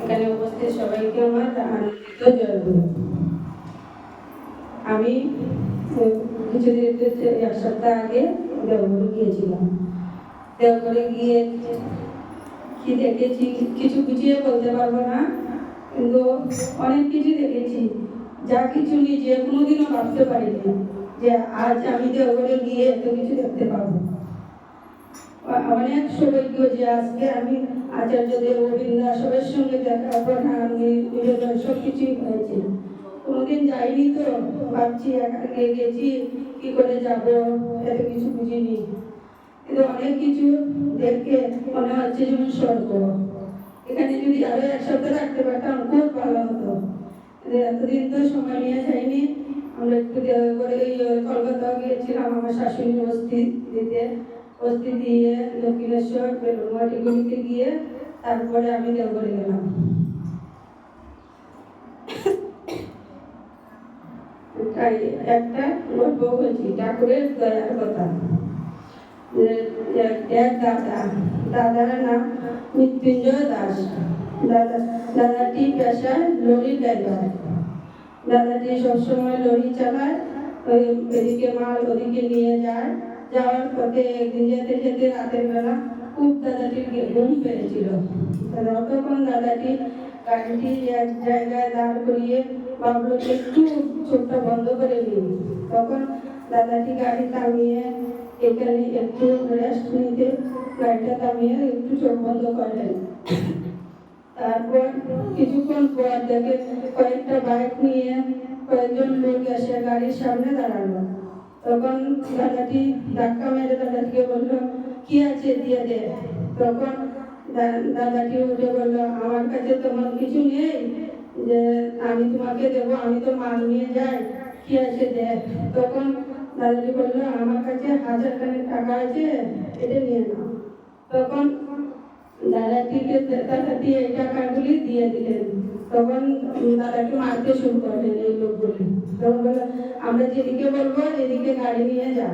এখানে উপস্থিত সবাইকে আমার আনন্দিত জয়গুরু। আমি কিছুদিন এক সপ্তাহ আগে দেওঘরে গিয়েছিলাম। দেওঘরে গিয়ে কি দেখেছি, কিছু গুছিয়ে বলতে পারব না, কিন্তু অনেক কিছু দেখেছি। যা কিছু নিজে কোনোদিনও ভাবতে পারিনি যে আজ আমি দেওঘরে গিয়ে এত কিছু দেখতে পাবো। অনেক সৌভাগ্য যে আজকে আমি আচার্য দেব বৃন্দাসবের সঙ্গে দেখা প্রধান আমি সব কিছুই হয়েছে। কোনোদিন যাইনি তো, ভাবছি একাকে গেছি, কি করে যাব, এত কিছু বুঝিনি। কিন্তু অনেক কিছু দেখে মনে হচ্ছে যেমন স্বর্গ। এখানে যদি আরও এক সপ্তাহ রাখতে পারতাম, খুব ভালো হতো। এতদিন তো সময় নিয়ে যাইনি। আমরা একটু করে কলকাতাও গিয়েছিলাম আমার শাশুড়ির বস্তি দিতে। বস্তি দিয়ে দক্ষিণেশ্বর বেলুনমাটিগুলিতে গিয়ে তারপরে আমি দেওঘরে গেলাম। তাই একটা গল্প বলছি, ঠাকুরের দয়ার কথা। এক- দাদা, দাদার নাম মৃত্যুঞ্জয় দাস। দাদা, দাদাটি পেশায় লরি ড্রাইভার। দাদাটি সবসময় লরি চালায়, ওই এদিকে মাল ওদিকে নিয়ে যায়। যাওয়ার পথে একদিন যেতে যেতে রাতের বেলা খুব দাদাটির গে- ঘুম পেয়েছিল তখন দাদাটি গাড়িটি এক জায়গায় দাঁড় করিয়ে ভাবলো যে একটু চোখটা বন্ধ করে নিই তখন দাদাটি গাড়ি থামিয়ে এখানে একটু রেস্ট নিতে গাড়িটা থামিয়ে একটু চোখ বন্ধ করলেন তারপর কিছুক্ষণ পর দেখে কয়েকটা বাইক নিয়ে কয়েকজন লোক এসে গাড়ির সামনে দাঁড়াল তখন দাদাটি ধাক্কা মেরে দাদাটিকে বলল, কি আছে দিয়ে দে। তখন দাদাটি উঠে বলল, আমার কাছে তেমন কিছু নেই। যে আমি তোমাকে দেবো, আমি তো মাল নিয়ে যাই। কি আছে দে। তখন দাদাটি বলল, আমার কাছে হাজার খানেক টাকা আছে, এটা নিয়ে নাও। তখন দাদাটিকে দাদাটি এই টাকাগুলি দিয়ে দিলেন। তখন দাদাকে মারতে শুরু করলেন এই লোকগুলি। তখন আমরা যেদিকে বলব এদিকে গাড়ি নিয়ে যা।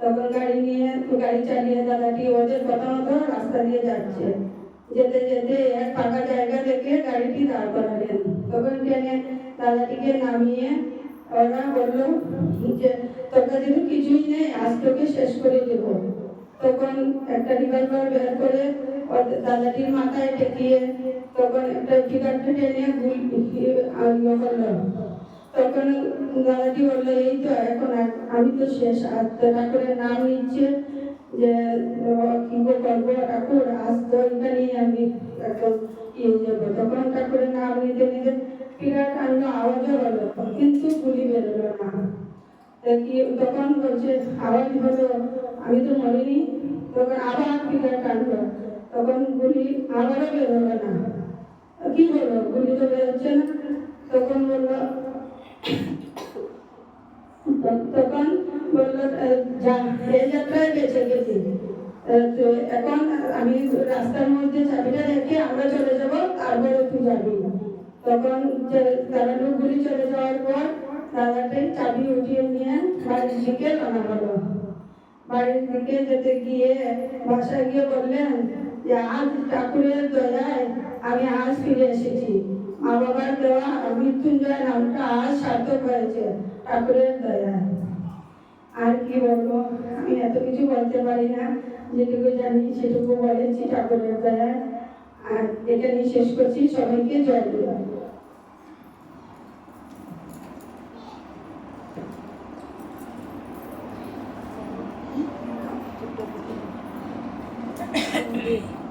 তখন গাড়ি নিয়ে, গাড়ি চালিয়ে দাদাটি ওদের কথা মতো রাস্তা দিয়ে যাচ্ছে। যেতে যেতে এক ফাঁকা জায়গা দেখে গাড়িটি দাঁড় করালেন। তখন ট্রেনে দাদাটিকে নামিয়ে ওরা বলল, যে তোর কাছে কিছুই নেই, আজ তোকে শেষ করে দেবো। তখন একটা রিভলভার বের করে দাদাটির মাথায় ঠেকিয়ে তখন একটা টিকারটা টেনে গুলি আরম্ভ করল। তখন দাদাটি বলল, এই তো, এখন আমি তো শেষ। আর ঠাকুরের নাম নিচ্ছে যে কি করব? ঠাকুর, আজ তো এখানেই আমি এখন ইয়ে যাব তখন ঠাকুরের নাম নিতে নিতে বিরাট আনন্দ আওয়াজও তখন বলছে আওয়াজ হলো? আমি তো মরিনি তখন আবার ফিগার টানলো তখন গুলি আবারও বেরোলো না। কি হলো? গুলি তো বেরোচ্ছে না। তখন বলল তখন বলল এই যাত্রায় বেঁচে গেছি। তো এখন আমি রাস্তার মধ্যে চাবিটা রেখে আমরা চলে যাব, তারপরে তুই যাবি। তখন তারা লোকগুলি চলে যাওয়ার পর দাদাটাই চাবি উঠিয়ে নিয়ে বাড়ির দিকে রওনা হলো বাড়ির দিকে যেতে গিয়ে বাসায় গিয়ে বললেন, যে আজ ঠাকুরের দয়ায় আমি আজ ফিরে এসেছি। মা বাবার দেওয়া মৃত্যুঞ্জয় নামটা আজ সার্থক হয়েছে ঠাকুরের দয়ায়। আর কি বলব, আমি এত কিছু বলতে পারি না, যেটুকু জানি সেটুকু বলেছি ঠাকুরের দয়ায়। আর এখানেই শেষ করছি। সবাইকে জয় দেওয়া Thank you.